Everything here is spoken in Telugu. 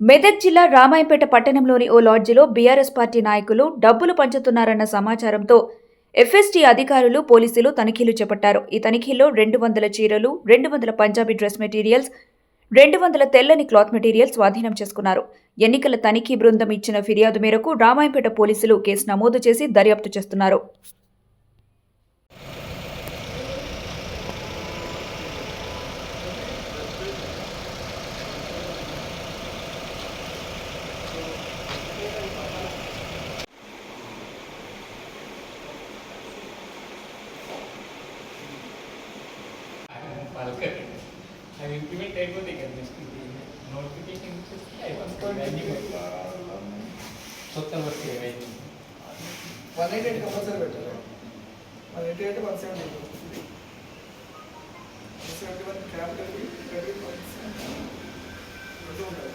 మెదక్ జిల్లా రామాయంపేట పట్టణంలోని ఓ లాడ్జిలో బీఆర్ఎస్ పార్టీ నాయకులు డబ్బులు పంచుతున్నారన్న సమాచారంతో ఎఫ్ఎస్టీ అధికారులు పోలీసులు తనిఖీలు చేపట్టారు. ఈ తనిఖీల్లో రెండు వందల చీరలు రెండు వందల పంజాబీ డ్రెస్ మెటీరియల్స్ రెండు వందల తెల్లని క్లాత్ మెటీరియల్ స్వాధీనం చేసుకున్నారు. ఎన్నికల తనిఖీ బృందం ఇచ్చిన ఫిర్యాదు మేరకు రామాయంపేట పోలీసులు కేసు నమోదు చేసి దర్యాప్తు చేస్తున్నారు. అది ఇంప్లిమెంట్ అయిపోతాయి కదా నెక్స్ట్ నోటిఫికేషన్ ఇచ్చేస్తే కొత్త వర్క్ ఏమైంది వన్ ఎయిటీ ఎయిట్ కంపల్సరీ పెట్టాలి one eighty eight one seventy one seventy one capital credit రెండు ఉంటాయి